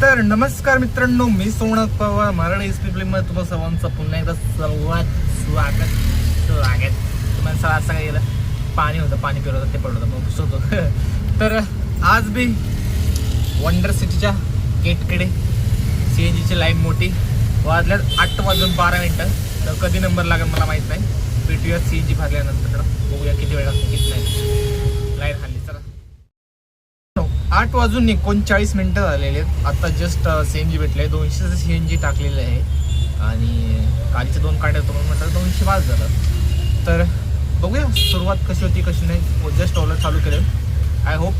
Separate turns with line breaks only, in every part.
तर नमस्कार मित्रांनो मी सोमनाथ पवार मराठी एसमध्ये तुम्हाला सर्वांचं पुन्हा एकदा सर्वात स्वागत स्वागत. तुम्हाला सगळं असं काय गेलं पाणी होतं पाणी पिलं होतं ते पडलं होतं मग होतो तर आज बी वंडर सिटीच्या गेटकडे सी एन जीची लाईन मोठी. वाजल्यात आठ वाजून बारा मिनटं. तर कधी नंबर लागेल मला माहीत नाही. भेटूया सी एन जी भरल्यानंतर. बघूया किती वेळ लागतो किती नाही. लाईन हल्ली आठ वाजून एकोणचाळीस मिनटं झालेले आहेत. आता जस्ट सी एन जी भेटले. दोनशेचं सी एन जी टाकलेलं आहे. आणि कालीचे दोन काढे होतो म्हणून म्हटलं दोनशे पाच झालं. तर बघूया सुरुवात कशी होती कशी नाही. जस्ट ऑलर चालू केलं. आय होप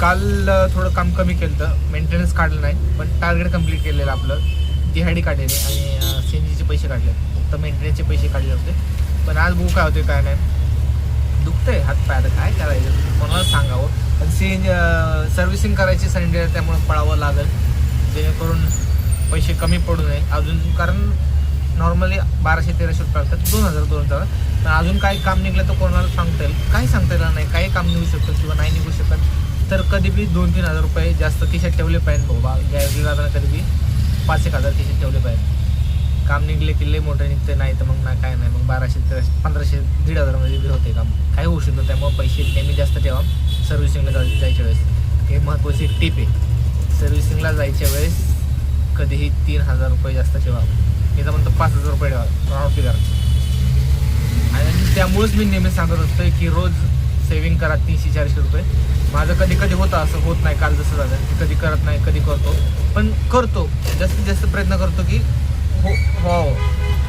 काल थोडं काम कमी केलं तर मेंटेनन्स काढलं नाही पण टार्गेट कंप्लीट केलेलं आपलं. दिहाडी काढलेली आणि सी एन जीचे पैसे काढले. तर मेंटेनन्सचे पैसे काढले होते. पण आज बघू काय होते काय नाही. दुखतंय हात पाय आता. काय करायचं? कोणाला सांगावं? पण सी एन सर्व्हिसिंग करायची संडे त्यामुळे पळावं लागेल. जेणेकरून पैसे कमी पडू नये. अजून कारण नॉर्मली बाराशे तेराशे रुपये लागतात. दोन हजार दोन हजार. पण अजून काही काम निघलं तर कोणाला सांगता येईल? काही सांगता येणार नाही. काही काम निघू शकतं किंवा नाही निघू शकत. तर कधी बी दोन तीन हजार रुपये जास्त खिशात ठेवले पाहिजे बाबा गॅरेजला जाताना कधी बी पाच एक हजार खिशात ठेवले पाहिजे काम निघले की लई मोठं निघते नाही तर मग ना काय नाही. मग बाराशे तेराशे पंधराशे दीड हजारमध्ये बी होते काम. काही होऊ शकतं. त्यामुळे पैसे नेहमी जास्त ठेवा. सर्व्हिसिंगला जाय जायच्या वेळेस. हे महत्त्वाची टीप आहे. सर्व्हिसिंगला जायच्या वेळेस कधीही तीन हजार रुपये जास्त ठेवा. मी तर म्हणतो पाच हजार रुपये ठेवा. Round figure. आणि त्यामुळेच मी नेहमी सांगत असतो की रोज सेव्हिंग करा तीनशे चारशे रुपये. माझं कधी कधी होतं असं होत नाही काल जसं झालं की कधी करत नाही कधी करतो. पण करतो. जास्तीत जास्त प्रयत्न करतो की हो हो.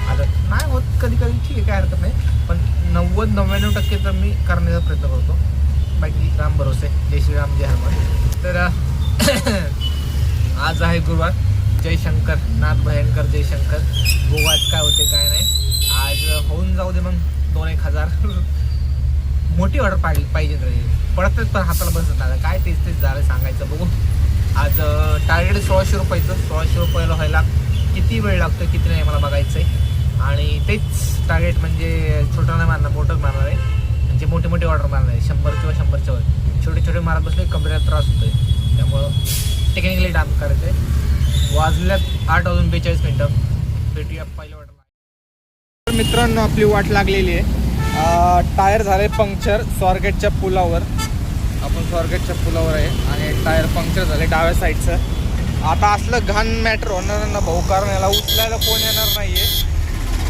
आता नाही होत कधी कधी ठीक आहे काय हरकत नाही. पण नव्वद नव्याण्णव टक्के तर मी करण्याचा प्रयत्न करतो. बाकी राम भरोसे. जय श्रीराम जय हनुमान. तर आज आहे गुरुवार. जयशंकर नाथ भयंकर जयशंकर. गोवात काय होते काय नाही. आज होऊन जाऊ दे मग दोन एक हजार. मोठी ऑर्डर पाहिजे पाहिजे पडतच पण हाताला बसत नाही. काय तेच तेच झालं सांगायचं बघू. आज टार्गेट सोळाशे रुपयाचं. सोळाशे रुपयाला व्हायला किती वेळ लागतो किती नाही मला बघायचं आहे आणि तेच टार्गेट म्हणजे छोटा नाही मारणार मोठंच मारणार आहे. जे मोठे मोठे ऑर्डर मारणार आहे शंभर किंवा शंभरच्या वर. छोटे छोटे मारत बसले कमरेला त्रास होतोय. त्यामुळं टेक्निकली डान्स करायचं आहे वाजल्यात आठ वाजून बेचाळीस मिनटं. भेटूया पहिल्या ऑर्डर मित्रांनो आपली वाट लागलेली आहे. टायर झाले पंक्चर स्वारगेटच्या पुलावर. आपण स्वारगेटच्या पुलावर आहे आणि टायर पंक्चर झाले डाव्या साईडचं आता असलं घाण मॅटर होणार ना भाऊ कारण याला उचलायला कोण येणार नाहीये.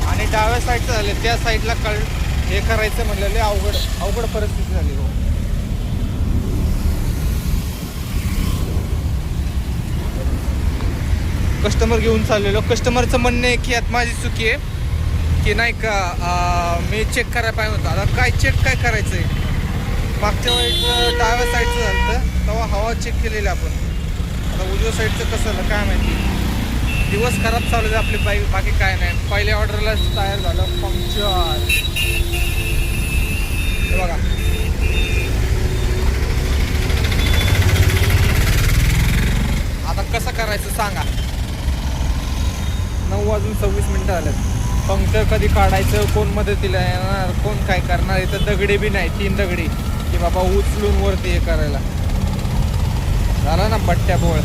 आणि डाव्या साईडचं झाले त्या साईडला कळ हे करायचं म्हणलं लय अवघड अवघड परिस्थिती झाली हो. भाऊ कस्टमर घेऊन चाललेलो. कस्टमरचं म्हणणं आहे की आता माझी चुकी आहे. की नाही का मी चेक करायला पाहिजे होतं. आता काय चेक काय करायचं आहे मागच्या वेळेस डाव्या साईडचं झालं तेव्हा हवा चेक केलेली आपण. आता उजव्या साईडचं कसं झालं काय माहिती? दिवस खराब चालू आहे आपली बाईक बाकी काय नाही. पहिल्या ऑर्डरलाच तयार झालं पंक्चर हे बघा. आता कसं करायचं सांगा. नऊ वाजून सव्वीस मिनटं झालेत पंक्चर कधी काढायचं कोण मदतीला येणार कोण काय करणार इथं दगडी बी नाही तीन दगडी. की बाबा उचलून वरती हे करायला. झाला ना बट्ट्या बोळ.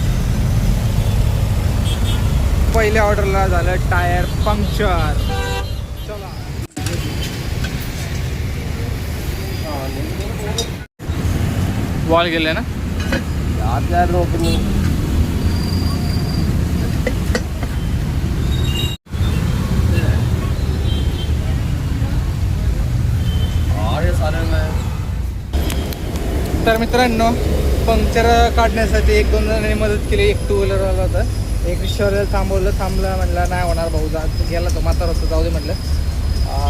पहिल्या ऑर्डरला झालं टायर पंक्चर. चला. वॉल गेले ना?
यार रोकनी अरे सारे में.
तर मित्रांनो पंक्चर काढण्यासाठी एक दोन जणांनी मदत केली एक टू व्हीलरवाला होता. एक रिक्षावर थांबवलं थांबलं म्हटलं नाही होणार भाऊ जा गेला तो म्हातार होता जाऊ दे म्हटलं.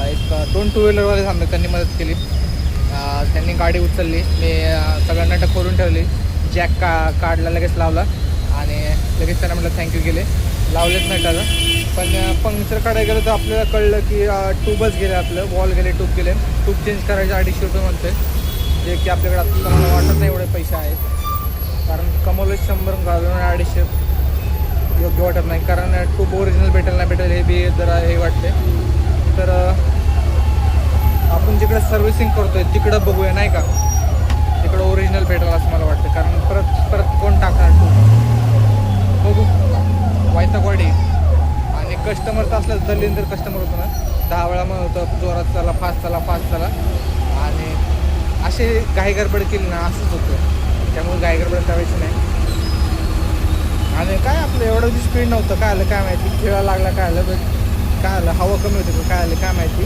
एक दोन टू व्हीलरवाले थांबले त्यांनी मदत केली. त्यांनी गाडी उचलली. मी सगळ्यांना टक करून ठेवली. जॅक का काढला लगेच लावला. आणि लगेच त्यांना म्हटलं थँक्यू केले. लावलेच नाही त्याला पण पंक्चर काढायला गेलं तर आपल्याला कळलं की ट्यूबच गेले आपलं. वॉल गेले ट्यूब गेले. ट्यूब चेंज करायचे अडीचशे रुपये म्हणते. जे की आपल्याकडे आता मला वाटत नाही एवढे पैसे आहेत. कारण कमवले शंभर घालून अडीचशे. योग्य वाटत नाही. कारण टूब ओरिजिनल भेटेल नाही भेटेल हे बी जरा हे वाटते तर आपण जिकडे सर्व्हिसिंग करतोय तिकडं बघूया नाही का? तिकडं ओरिजिनल भेटेल असं मला वाटतं. कारण परत परत कोण टाकणार टूब बघू. वायता वाडी आणि कस्टमर तर असलं दलिंदर कस्टमर होतो ना. दहा वेळा मग होतं जोरात चला फास्ट चला फास्ट चला. आणि असे गायगडबड केली ना असंच होतं. त्यामुळे गायगडबड करायची नाही. आणि काय आपलं एवढं स्पीड नव्हतं. काय आलं काय माहिती. खेळायला लागला काय आलं पण काय आलं हवा कमी होती का काय आलं काय माहिती.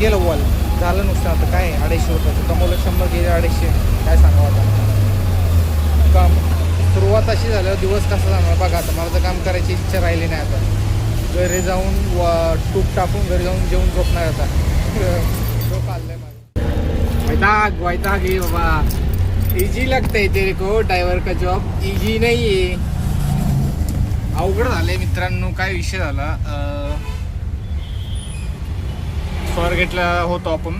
गेलं वॉल झालं नुकसान आता काय अडीचशे रुपयाचं. कमवलं शंभर गेले अडीचशे. काय सांगावं आता? काम. सुरुवात अशी झाल्यावर दिवस कसा जाणार? बघा आता मला तर काम करायची इच्छा राहिली नाही आता. घरी जाऊन व- तूप टाकून घरी जाऊन जेवून झोपणार आता. झोप आलं आहे माझं. वैताग वैताग ये बाबा. इजी लगतंय तेरे को ड्रायव्हर का जॉब इजी नाही आहे अवघड झालंय मित्रांनो काय विषय झाला? स्वारगेटला होतो आपण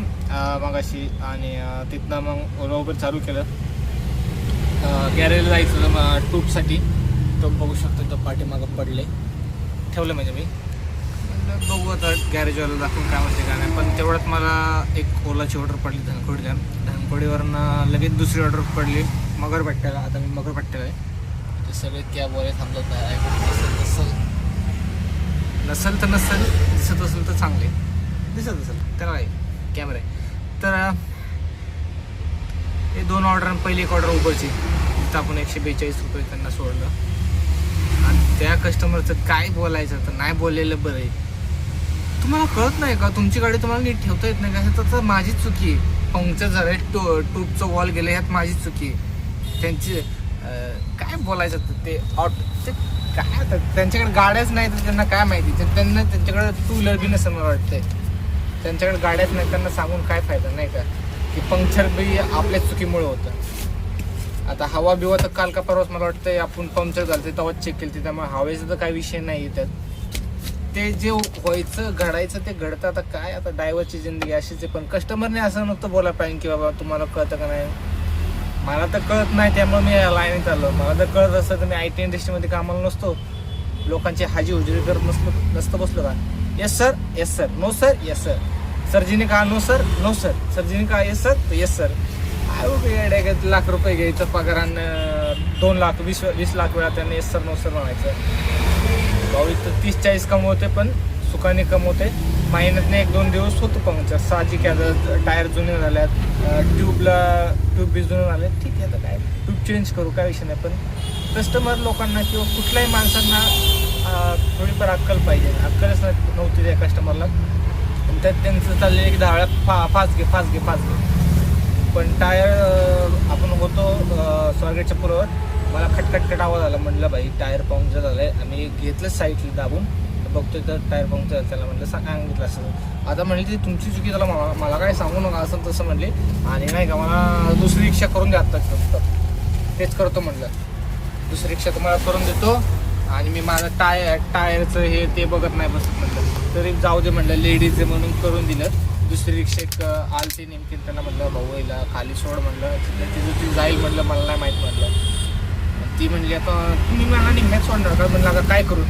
मगाशी आणि तिथनं मग ओला उबर चालू केलं. गॅरेजला जायचं मग टूबसाठी तो बघू शकतो तो पाठीमागं पडले ठेवलं म्हणजे मी. बघू आता गॅरेजवाला दाखवून काय म्हणते काय नाही. पण तेवढ्यात मला एक ओलाची ऑर्डर पडली धनकोडीला धनकोडीवरनं लगेच दुसरी ऑर्डर पडली. मगरपट्ट्याला आता मी मगरपट्ट्याला आहे. ते सगळे कॅब वाले थांबलं नाही नसेल नसेल. नसेल तर नसेल दिसत असेल तर चांगले. दिसत असेल त्याला आहे कॅमेरा आहे. तर हे दोन ऑर्डर पहिली एक ऑर्डर उबरची तिथं आपण एकशे बेचाळीस रुपये त्यांना सोडलं. आणि त्या कस्टमरचं काय बोलायचं तर नाही बोललेलं बरं आहे. तुम्हाला कळत नाही का? तुमची गाडी तुम्हाला नीट ठेवता येत नाही का? ह्यात तर माझीच चुकी आहे. पंक्चर झालंय टू ट्यूबचं वॉल गेलं ह्यात माझीच चुकी आहे. त्यांची काय बोलायचं तर ते ऑट ते काय त्यांच्याकडे गाड्याच नाही तर त्यांना काय माहिती? त्यांना त्यांच्याकडे टू व्हीलर बी नसेल मला वाटतंय. त्यांच्याकडे गाड्याच नाही त्यांना सांगून काय फायदा नाही का? की पंक्चर बी आपल्याच चुकीमुळे होतं. आता हवा बिवा तर काल का परवाच मला वाटतं आपण पंक्चर झालं तेव्हा तेव्हाच चेक केली त्यामुळे हवेचा तर काही विषय नाही त्यात. ते जे व्हायचं घडायचं ते घडतं. आता काय आता ड्रायव्हरची जिंदगी अशीच आहे. पण कस्टमरने असं नव्हतं बोला पाहिजे की बाबा तुम्हाला कळतं का नाही? मला तर कळत नाही त्यामुळे मी लाईनीत आलो मला जर कळत असतं तर मी आय टी इंडस्ट्रीमध्ये कामाला नसतो. लोकांची हाजी हुजुरी करत नसलो नसतं बसलो का? Yes sir yes sir no sir yes sir सरजीने का नो सर नो सर सरजीने कहा येस सर तर येस सर काय लाख रुपये घ्यायचं पगारानं दोन लाख वीस वीस लाख वेळा त्यांनी येस सर नो सर म्हणायचं. भाऊ तर तीस चाळीस कमवते पण सुखाने कमवते. महिन्यातने एक दोन दिवस होतो पंक्चर म्हणजे साहजिक आहे. आता टायर जुने झाल्यात ट्यूबला ट्यूब बी जुने झाले. ठीक आहे आता काय? ट्यूब चेंज करू काय विषय नाही. पण कस्टमर लोकांना किंवा कुठल्याही माणसांना थोडीफार अक्कल पाहिजे. अक्कलच नाही- नव्हती त्या कस्टमरला पण त्यात त्यांचं चाललेलं की दहा फा फास घे फास घे फास घे. पण टायर आपण होतो स्वारगेटच्या पुरावर. मला खटखटखट आवाज आला म्हटलं भाई टायर पंक्चर झालंय आम्ही घेतलं साईडला दाबून बघतोय तर टायर पंक्चर त्याला म्हटलं सांगितलं असं. आता म्हणली ती तुमची चुकी त्याला मला मला काय सांगू नका असं तसं म्हणले. आणि नाही का मला दुसरी रिक्षा करून द्या आत्ता फक्त. तेच करतो म्हटलं दुसरी रिक्षा तुम्हाला करून देतो. आणि मी माझं टायर टायरचं हे ते बघत नाही बसत म्हटलं तरी जाऊ दे म्हटलं लेडीज आहे म्हणून करून दिलं. दुसरी रिक्षा एक अं, आलती नेमकी त्यांना म्हटलं भाऊ याला खाली सोड म्हटलं तिथं ती जाईल म्हटलं मला नाही माहीत म्हटलं ती म्हणली आता तुम्ही मला निघण्यात सोडणार का म्हणलं आता काय करू?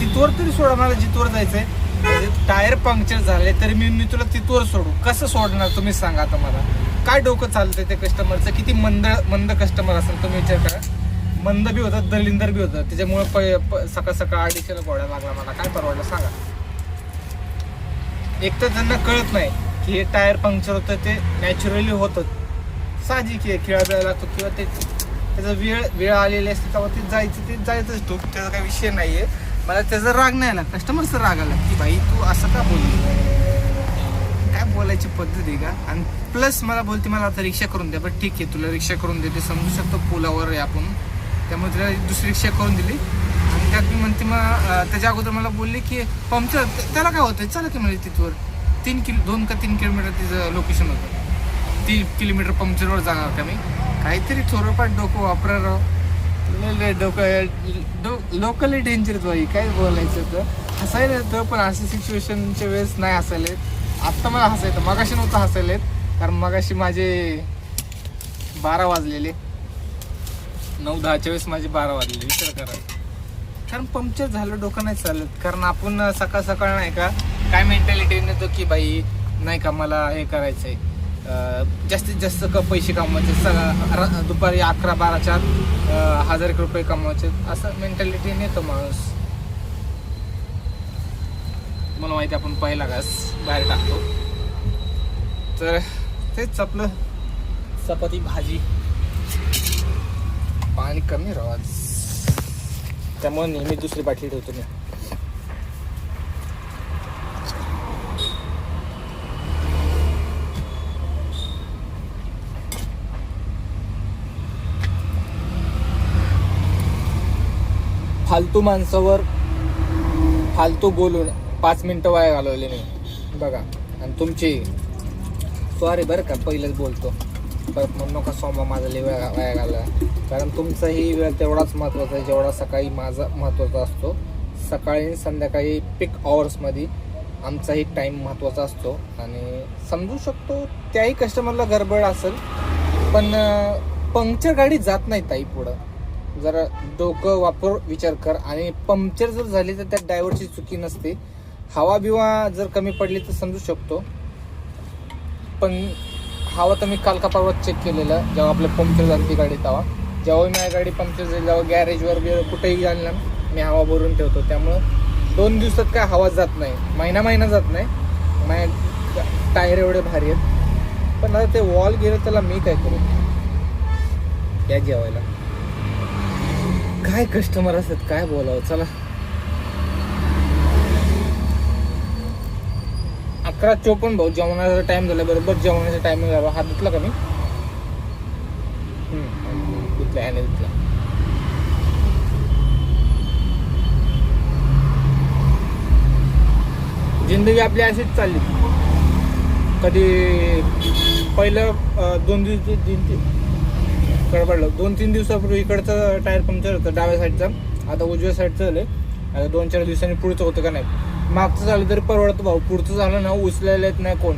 तिथवर तरी सोडा मला जिथवर जायचंय म्हणजे टायर पंक्चर झाले तरी मी मी तुला तिथवर सोडू. कसं सोडणार तुम्ही सांगा आता मला. काय डोकं चालतंय त्या कस्टमरचं किती मंद मंद कस्टमर असेल तुम्ही विचार करा. मंद बी होतं दलिंदर बी होतं त्याच्यामुळे प प- सकाळ सकाळ अडीचशेला गोड्या लागला मला. काय परवडलं सांगा. एक तर त्यांना कळत नाही की हे टायर पंक्चर होतं ते नॅचरली होतं. साहजिक आहे खेळा लागतो किंवा ते त्याचा वेळ वेळ आलेली असते तेव्हा ते जायचं ते जायचं तो त्याचा काही विषय नाही आहे मला त्याचा राग नाही आला. कस्टमरचा राग आला की भाई तू असं का बोलली? काय बोलायची पद्धत आहे का? आणि प्लस मला बोलते मला आता रिक्षा करून द्या. बट ठीक आहे तुला रिक्षा करून देते. समजू शकतो पुलावर आहे आपण. त्यामुळे तिला दुसरी रिक्षा करून दिली. आणि त्यात मी म्हणते मग त्याच्या अगोदर मला बोलले की पंक्चर त्याला काय होतं? चला की म्हणजे तिथवर. तीन किलो दोन का तीन किलोमीटर तिचं लोकेशन होतं. तीन किलोमीटर पंक्चरवर जाणार का मी काहीतरी थोडंफार डोकं वापरा राव डोकं डो लोकली डेंजर बाई काय बोलायचं तर. हसायला येतं पण अशा सिच्युएशनच्या वेळेस नाही हसायला येत. आत्ता मला हसायचं मगाशी नव्हतं हसायला येत कारण मगाशी माझे बारा वाजलेले. नऊ दहाच्या वेळेस माझे बारा वाजलेले विचार करा. कारण पंक्चर झालं डोकं नाही चालत. कारण आपण सकाळ सकाळ नाही का काय मेंटॅलिटी येतो की बाई नाही का मला हे करायचं आहे जास्तीत जास्त क पैसे कमवायचे. सगळा दुपारी अकरा बाराच्या हजार एक रुपये कमवायचे. असं मेंटॅलिटी नेतो माणूस. मला माहिती आहे, आपण पहिला घास बाहेर टाकतो. तर तेच आपलं चपाती भाजी. पाणी कमी राहू आज. त्यामुळे नेहमी दुसरी बाटली ठेवतो मी. फालतू माणसावर फालतू बोलून पाच मिनटं वाया घालवले मी बघा आणि तुमची सॉरी बरं का पहिलेच बोलतो. परत म्हणू नका सोमा माझा लई वेळ वाया घालला कारण तुमचाही वेळ तेवढाच महत्त्वाचा आहे जेवढा सकाळी माझा महत्त्वाचा असतो. सकाळी आणि संध्याकाळी पिक आवर्समध्ये आमचाही टाईम महत्त्वाचा असतो. आणि समजू शकतो त्याही कस्टमरला गडबड असेल पण पंक्चर गाडी जात नाही ताई पुढं. जरा डोकं वापर विचार कर. आणि पंक्चर जर झाली तर त्या ड्रायव्हरची चुकी नसते. हवा बिवा जर कमी पडली तर समजू शकतो. पण हवा तर मी काल का परवा चेक केलेलं जेव्हा आपलं पंक्चर झाली ती गाडी तेव्हा. जेव्हा माझी गाडी पंक्चर झाली जेव्हा गॅरेजवर गेलो कुठेही जाईल ना मी हवा भरून ठेवतो. त्यामुळं दोन दिवसात काय हवा जात नाही. महिना महिना जात नाही. माझ्या टायर एवढे भारी आहेत. पण आता ते वॉल गेलं त्याला मी काय करू? या जेवायला. काय कस्टमर असतात काय बोलावं चला. अकरा चोपन्न भाऊ जेवणाचा टाइम झाला बरोबर जेवणाचा टाइम झाला. हात धुतला का मी? हम्म, धुतला याने धुतला. जिंदगी आपली अशीच चालली. कधी पहिलं दोन दिवस दिन तीन गडबडलं. दोन तीन दिवसापूर्वी इकडचं टायर पंक्चर होतं डाव्या साईडचा. आता उजव्या साईडचं झालं आता दोन चार दिवसांनी पुढचं होतं का नाही? मागचं झालं तरी परवडतं भाऊ. पुढचं झालं ना उचलायला येत नाही कोण.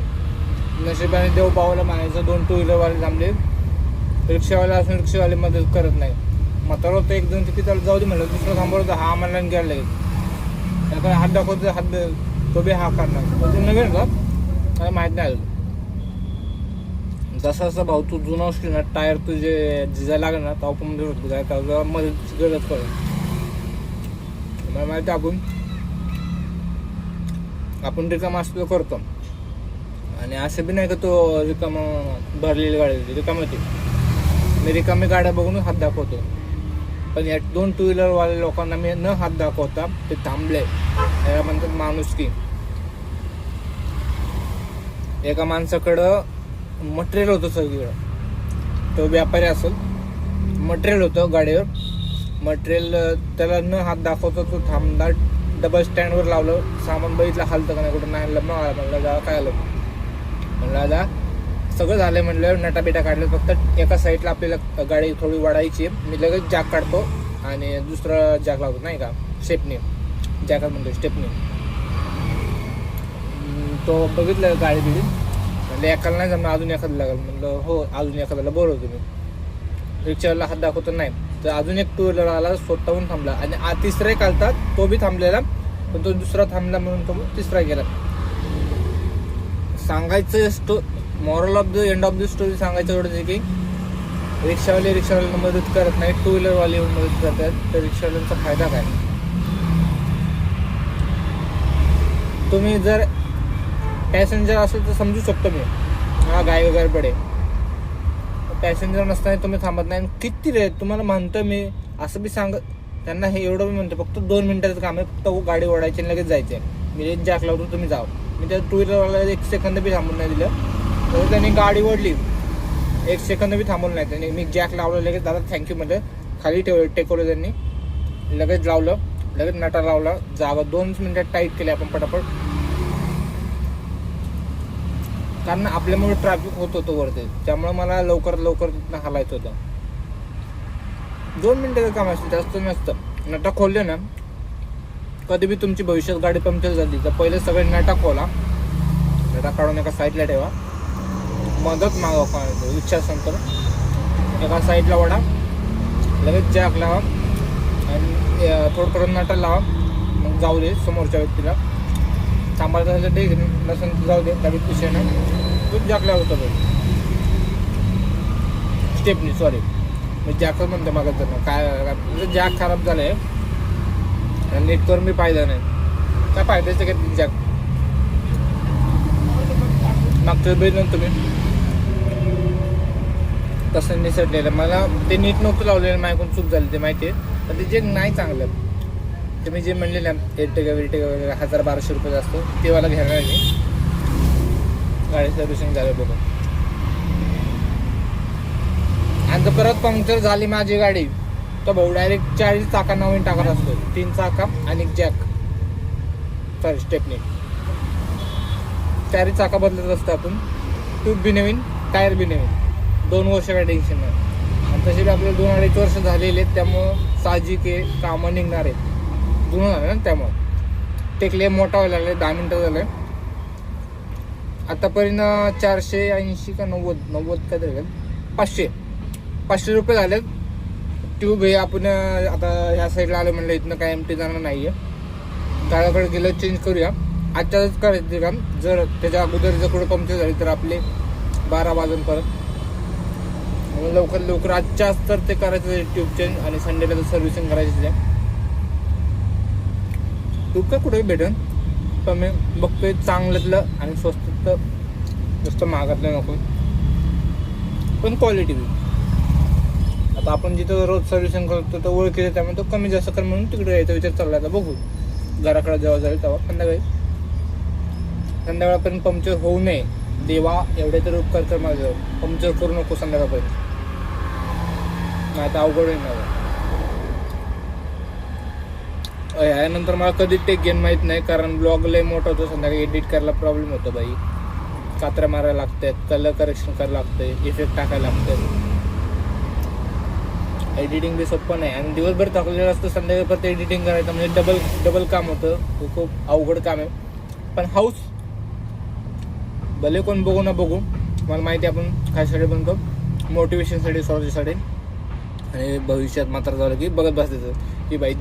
नशिबाने देव पावाला मानायचं. दोन टू व्हीलरवाले थांबले. रिक्षावाले असून रिक्षावाले मदत करत नाही. म्हातारा होतं एक दोन किती जाऊ दे म्हणलं. दुसरं थांबवलं तर हा आम्हाला गेला लागेल त्याकडे हात दाखवतो हात तो बी हा करणार. नवीन का मला माहीत नाही आलं जसा जसा भाऊ तू जुना असली ना टायर तुझे जिजा लागेल ना तेव्हा पण होतो. काय का जेव्हा मदत गरज पडेल. मला माहिती आहे आपण आपण रिकाम असतो करतो. आणि असं बी नाही का तो रिकाम भरलेली गाडी रिकाम होती. मी रिकामी गाड्या बघून हात दाखवतो. पण या दोन टू व्हीलरवाल्या लोकांना मी न हात दाखवता ते थांबले. याला म्हणतात माणूस की एका माणसाकडं मटेरियल होतं सगळीकडं तो व्यापारी असेल. मटेरियल होतं गाडीवर. मटेरियल त्याला न हात दाखवतो तो थांबला. डबल स्टँडवर लावलं. सामान बघितलं हालतं का नाही कुठं नाही लग्न आला म्हणलं जा काय आलं म्हणलं आता सगळं झालं म्हणलं नटा बिटा काढलं फक्त एका साईडला आपल्याला गाडी थोडी वाढायची मी लगेच जॅक काढतो आणि दुसरं जॅक लावतो नाही का? स्टेपनी जॅकात म्हणतो स्टेपनी तो बघितलं गाडी बिडी. म्हणलं एकाला नाही जमणार अजून एखादं लागेल. म्हणलं हो अजून एखाद्याला बोलवतो मी रिक्षाला हात दाखवतो नाही. तर अजून एक टू व्हीलर आला स्वतःहून थांबला. आणि आ तिसरा एक तो बी थांबलेला पण तो दुसरा थांबला म्हणून तो तिसरा गेला. सांगायचं story moral of the end of the story सांगायचं एवढंच आहे की रिक्षावाले रिक्षावाल्यांना मदत करत नाही टू व्हीलरवाले मदत करतात तर रिक्षावाल्यांचा फायदा काय? तुम्ही जर पॅसेंजर असेल तर समजू शकतो मी. हा गाय वगैरे पडे. पॅसेंजर नसताना तुम्ही थांबत नाही. आणि किती वेळ तुम्हाला म्हणतो मी. असं बी सांग त्यांना हे एवढं मी म्हणतो फक्त दोन मिनिटाचं काम आहे. फक्त गाडी ओढायची आणि लगेच जायचं आहे मी एक जॅक लावतो तुम्ही जाव. मी त्या टू व्हीलरवाला एक सेकंद बी थांबून नाही दिलं. तर त्यांनी गाडी ओढली. एक सेकंद बी थांबवलं नाही. त्यांनी मी जॅक लावलं लगेच दादा थँक्यू म्हणजे खाली ठेवलं टेकवलं त्यांनी. लगेच लावलं. लगेच नटा लावला. जागा दोन मिनिटात टाईट केली आपण पटापट. कारण आपल्यामुळे ट्रॅफिक होत होतं वरती. त्यामुळे मला लवकर लवकर तिथनं हलायचं होतं. दोन मिनटाचं काम असतं जास्त नसतं. नटा खोलले ना कधी बी तुमची भविष्यात गाडी पंक्चर झाली तर पहिले सगळे नटा खोला. नटा काढून एका साईडला ठेवा. मदत मागा कोणाला इच्छा असेल तर. एका साईडला वडा. लगेच जॅक लावा. आणि थोडं थोडं नटा लावा. मग जाऊ दे समोरच्या व्यक्तीला. सांभाळता झालं ठीक आहे. नसेल जाऊ दे त्या विषय नाही तू जॅक लावतो स्टेपनी सॉरी मी जॅकच म्हणतो मागत जाणं काय जॅक खराब झालं आहे आणि नेटवर मी पाहिलं नाही. काय फायद्याचं काय जॅक मागच्या बघितलं तुम्ही तसं निसटलेलं मला ते नीट नव्हतं लावलेलं. माझ्याकडून चूक झाली ते माहिती आहे? पण ते जे नाही चांगलं. तुम्ही जे म्हणले ना एरटेगा विरटेगा वगैरे हजार बाराशे रुपये असतो ते मला घ्यायला नाही गाडी सर्व्हिसिंग झालं बघून आणि जर परत पंक्चर झाली माझी गाडी. तर भाऊ डायरेक्ट चाळीस चाका नवीन टाकत असतो. तीन चाका आणि जॅक सॉरी स्टेपनी चारही चाका बदलत असतो आपण. ट्यूब बी नवीन टायर बी नवीन. दोन वर्ष काय टेन्शन नाही. आणि तसे बी आपले दोन अडीच वर्ष झालेले आहेत त्यामुळं साहजिक आहे कामं निघणार आहेत. धुणं झालं ना त्यामुळं. टेकले मोठा व्हायला लागले दहा मिनटं झालं आतापर्यंत चारशे ऐंशी का नव्वद नव्वद काय तरी पाचशे. पाचशे रुपये झालेत. ट्यूब हे आपण आता ह्या साईडला आलं म्हणलं इथनं काय एम टी जाणार नाही आहे गाळाकडे गेलं चेंज करूया. आजच्याच करायचं काम. जर त्याच्या अगोदर जर कुठं पंक्चर झाली तर आपले बारा वाजून परत. लवकर लवकर आजच्याच तर ते करायचं ट्यूब चेंज आणि संडेला तर सर्व्हिसिंग करायची तुका काय कुठेही भेटेल पण मी बघतोय चांगल्यातलं आणि स्वस्तातलं जास्त महागातलं नको. पण क्वालिटी बी. आता आपण जिथं रोज सर्व्हिसिंग करतो तर ओळखीचं त्यामुळे तो कमी जास्त कर म्हणून तिकडे यायचा विचार चालला आता बघू. घराकडे जेव्हा जाईल तेव्हा संध्याकाळी. संध्याकाळपर्यंत पंक्चर होऊ नये. देवा एवढे तर उपकार कर माझं पंक्चर करू नको संध्याकाळपर्यंत. नाही तर अवघड होईल माझं यानंतर मला कधी टेक गेन माहीत नाही कारण ब्लॉग लय मोठा होतो संध्याकाळी एडिट करायला प्रॉब्लेम होतो बाई. कात्र्या मारायला लागतात कलर करेक्शन करायला लागतंय इफेक्ट टाकायला लागतात एडिटिंग बी सोपं नाही. आणि दिवसभर थकलेलं असतं संध्याकाळी परत एडिटिंग करायचं म्हणजे डबल डबल काम होतं. हे खूप अवघड काम आहे. पण हाऊस भले कोण बघू ना बघू मला माहिती आहे आपण खायसाठी बनतो. मोटिवेशनसाठी स्वतःसाठी आणि भविष्यात मात्र झालं की बघत बसायचं. की बाई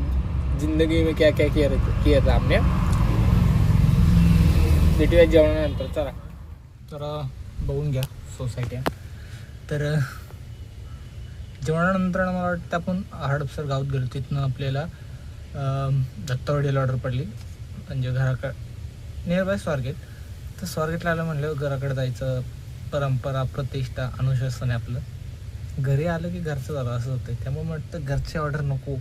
जिंदगी में क्या क्या किया रहता किया था आपने? भेटूया जेवणानंतर चला. तर बघून घ्या सोसायटी तर जेवणानंतर मला वाटतं आपण हडपसर गावात गेलो तिथनं आपल्याला दत्तावडीला ऑर्डर पडली. म्हणजे घराकडे नियरबाय स्वारगेट. तर स्वारगेटला आलं म्हणलं घराकडे जायचं परंपरा प्रतिष्ठा अनुशासन आहे आपलं. घरी आलं की घरचं झालं असं होतं त्यामुळे म्हटलं घरचे ऑर्डर नको.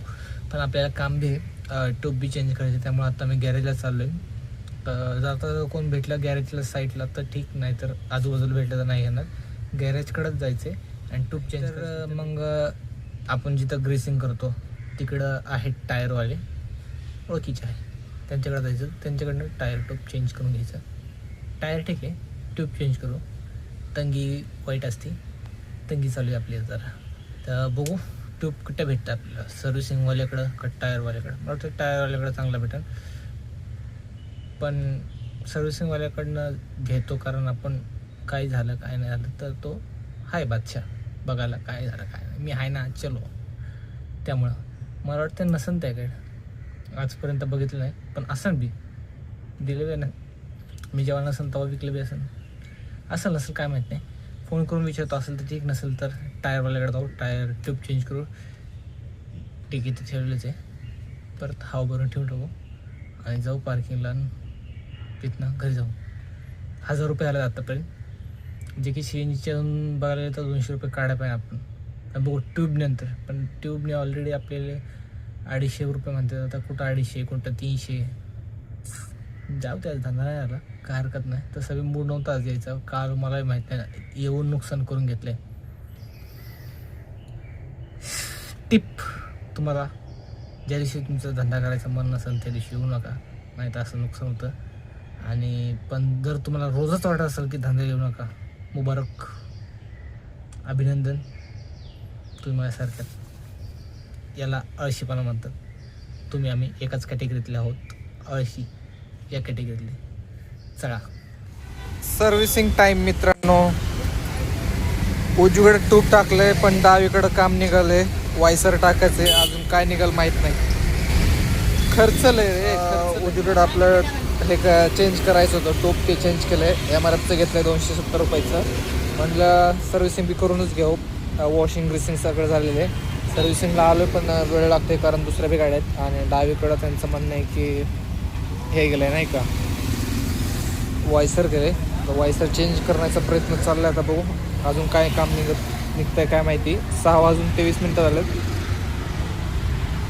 पण आपल्याला काम बी टोप बी चेंज करायचे त्यामुळे आता मी गॅरेजला चाललो आहे जाता जर कोण भेटलं गॅरेजला साईडला तर ठीक. नाही तर आजूबाजूला भेटलं तर नाही येणार. गॅरेजकडेच जायचं आहे आणि ट्यूब चेंज तर मग आपण जिथं ग्रेसिंग करतो तिकडं आहेत टायरवाले ओळखीचे आहे त्यांच्याकडे जायचं. त्यांच्याकडनं टायर ट्यूब चेंज करून घ्यायचं. टायर ठीक आहे. ट्यूब चेंज करू. तंगी वाईट असते. तंगी चालू आहे आपली जरा. तर बघू ट्यूब कुठं भेटतं आपल्याला? सर्व्हिसिंगवाल्याकडं का टायरवाल्याकडं मला वाटतं टायरवाल्याकडं चांगलं भेटेल. पण सर्व्हिसिंगवाल्याकडनं घेतो कारण आपण काय झालं काय नाही झालं तर तो हाय बादशाह. बघायला काय झालं काय नाही. मी आहे ना चलो. त्यामुळं. मला वाटतं नसन त्याकडे. आजपर्यंत बघितलं नाही पण असन बी. दिलं बी नाही. मी जेव्हा नसेल तेव्हा विकलं बी असेल असेल नसेल काय माहीत नाही. फोन करून विचारतो असेल तर ठीक नसेल तर टायरवाल्याकडे जाऊ टायर ट्यूब चेंज करू. तिकीट तर ठेवलेच आहे. परत हाव भरून ठेवून टाकू. आणि जाऊ पार्किंगला तिथनं घरी जाऊ. हजार रुपये आला आत्तापर्यंत जे की सी एन जीच्यातून बघायला गेलं तर दोनशे रुपये काढा पाहिजे आपण. बघू ट्यूबनंतर पण ट्यूबने ऑलरेडी आपल्याला अडीचशे रुपये म्हणतात. आता कुठं अडीचशे कुठं तीनशे. जाऊ त्या धंदा नाही आला काय हरकत नाही. तसं सगळे मूड नव्हता आज यायचा. काल मलाही माहीत नाही. येऊन नुकसान करून घेतले. टिप. तुम्हाला ज्या दिवशी तुमचा धंदा करायचा मन नसेल त्या दिवशी येऊ नका. नाही तर असं नुकसान होतं. आणि पण जर तुम्हाला रोजच वाटत असेल की धंदा येऊ नका मुबारक. अभिनंदन. तुम्ही माझ्यासारख्यात याला अळशीपणा म्हणतात. तुम्ही आम्ही एकाच कॅटेगरीतले आहोत. अळशी. या कॅटेगरीतले चला. सर्व्हिसिंग टाईम मित्रांनो. उजवीकडे टूब टाकलंय पण डावीकडं काम निघालंय. वायसर टाकायचंय अजून काय निघाल माहीत नाही. खर्चलंय रे उजवीकडं आपलं हे चेंज करायचं होतं. टोप ते चेंज केलंय. एम आर एफचं घेतलंय दोनशे सत्तर रुपयाचं. म्हणलं सर्व्हिसिंग बी करूनच घेऊ. वॉशिंग ग्रिसिंग सगळं झालेलं आहे. सर्व्हिसिंगला आलो पण वेळ लागते कारण दुसऱ्या बी गाड्या आहेत. आणि डावीकडं त्यांचं म्हणणं आहे की हे गेलं आहे नाही का? वायसर गेले तर वायसर चेंज करण्याचा प्रयत्न चालला आहे आता बघू. अजून काय काम निघत निघतंय काय माहिती. सहा वाजून तेवीस मिनटं झालेत.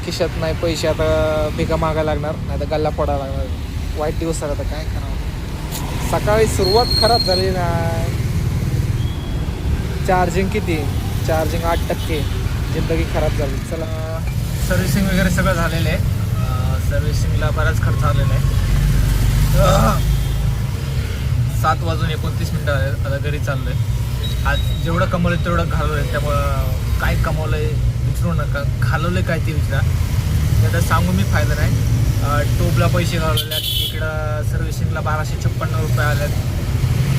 खिशात नाही पैसे आता भिका मागायला लागणार. नाही तर गल्ला पडायला लागणार. वाईट दिवस आला आता काय करावं? सकाळी सुरुवात खराब झाली नाही. चार्जिंग किती? चार्जिंग आठ टक्के. जिंदगी खराब झाली. चला. सर्व्हिसिंग वगैरे सगळं झालेलं आहे. सर्व्हिसिंगला बराच खर्च आलेला आहे. सात वाजून एकोणतीस मिनटं झाले आता घरी आहे आज जेवढं कमवलं तेवढं घालवलंय. त्यामुळं काय कमवलंय विचारू नका. घालवलंय काय ते विचारा. ते आता सांगून मी फायदा नाही. टोपला पैसे घालवल्यात. इकडं सर्व्हिसिंगला बाराशे छप्पन्न रुपये आल्यात.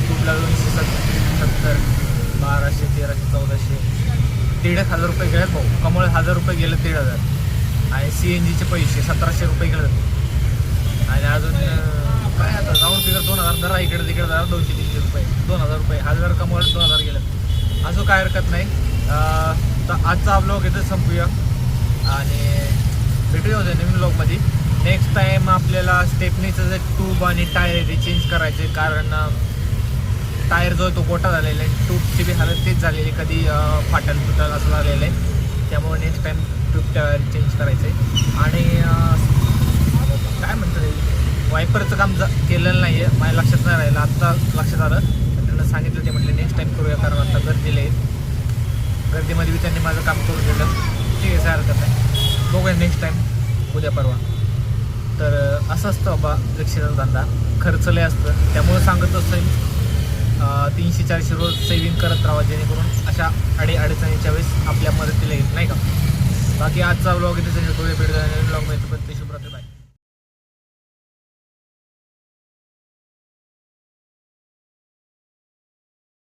टोपला दोनशे सत सत्तर बाराशे तेराशे चौदाशे. दीड एक हजार रुपये गेले भाऊ. कमळ हजार रुपये गेले दीड हजार. आणि सी एन जीचे पैसे सतराशे रुपये गेले आणि अजून काय आता. जाऊन तिकडे दोन हजार धरा इकडे तिकडे धरा दोनशे तीनशे रुपये दोन हजार रुपये. हजार कमवले दोन हजार गेले. असं काय हरकत नाही. तर आजचा ब्लॉग इथं संपूया. आणि भेटूया होते नवीन ब्लॉगमध्ये नेक्स्ट टाईम आपल्याला स्टेपनीचं जे ट्यूब आणि टायर आहे ते चेंज करायचे कारण टायर जो आहे तो गोटा झालेला आहे. ट्यूबची बी हालत तेच झालेली आहे. कधी फाटल तुटल असं झालेलं आहे. त्यामुळे next time tube tyre change करायचं आहे आणि काय म्हणतात वायपरचं काम केलेलं नाही आहे माझ्या लक्षात नाही राहिलं. आत्ता लक्षात आलं. त्यांना सांगितलं ते म्हटले नेक्स्ट टाईम करूया कारण आता गर्दीला येईल गर्दीमध्ये त्यांनी माझं काम करून दिलं. ठीक आहे काय हरकत नाही. बघूया नेक्स्ट टाईम उद्या परवा. तर असं असतं बाबा रिक्षेचा धंदा. खर्च लय असतं. त्यामुळे सांगत असतं तीनशे चारशे रोज सेविंग करत राहा जेणेकरून अशा अडे अडचणीच्या वेळेस आपल्या मदतीला येईल. नाही का? बाकी आजचा ब्लॉग इथे भेट ब्लॉग मिळतो पण ते